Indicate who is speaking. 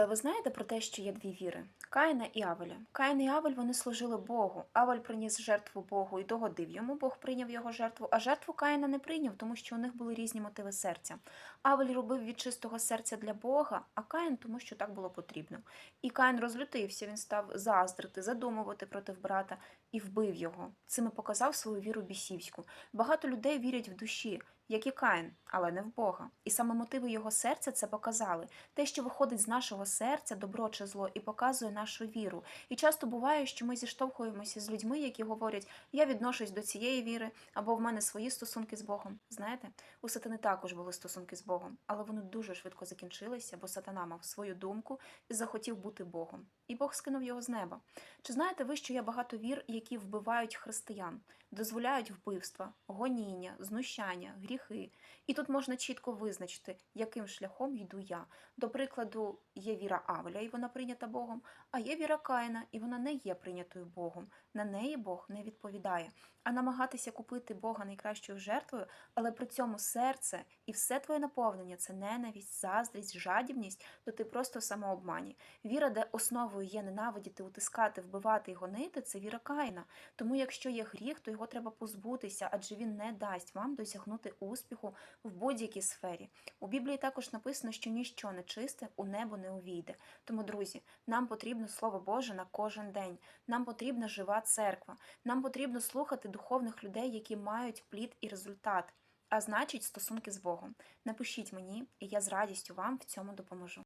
Speaker 1: Е, Ви знаєте про те, що є дві віри: Каїна і Авеля. Каїн і Авель вони служили Богу. Авель приніс жертву Богу і догодив йому. Бог прийняв його жертву, а жертву Каїна не прийняв, тому що у них були різні мотиви серця. Авель робив від чистого серця для Бога, а Каїн тому, що так було потрібно. І Каїн розлютився, він став заздрити, задумувати проти брата і вбив його. Цим і показав свою віру бісівську. Багато людей вірять в душі, як і Каїн, але не в Бога. І саме мотиви його серця це показали. Те, що виходить з нашого серця, добро чи зло, і показує нашу віру. І часто буває, що ми зіштовхуємося з людьми, які говорять: я відношусь до цієї віри, або в мене свої стосунки з Богом. Знаєте, у сатани також були стосунки з Богом, але вони дуже швидко закінчилися, бо сатана мав свою думку і захотів бути Богом. І Бог скинув його з неба. Чи знаєте ви, що є багато вір, які вбивають християн, дозволяють вбивства, гоніння, знущання, гріхи? І тут можна чітко визначити, яким шляхом йду я. До прикладу, є віра Авеля, і вона прийнята Богом, а є віра Каїна, і вона не є прийнятою Богом. На неї Бог не відповідає. А намагатися купити Бога найкращою жертвою, але при цьому серце і все твоє наповнення це ненависть, заздрість, жадібність, то ти просто в самообмані. Віра, де основою є ненавидіти, утискати, вбивати і гонити, це віра Каїна. Тому, якщо є гріх, то його треба позбутися, адже він не дасть вам досягнути успіху в будь-якій сфері. У Біблії також написано, що ніщо нечисте у небо не увійде. Тому, друзі, нам потрібно Слово Боже на кожен день. Нам потрібна жива церква. Нам потрібно слухати духовних людей, які мають плід і результат, а значить, стосунки з Богом. Напишіть мені, і я з радістю вам в цьому допоможу.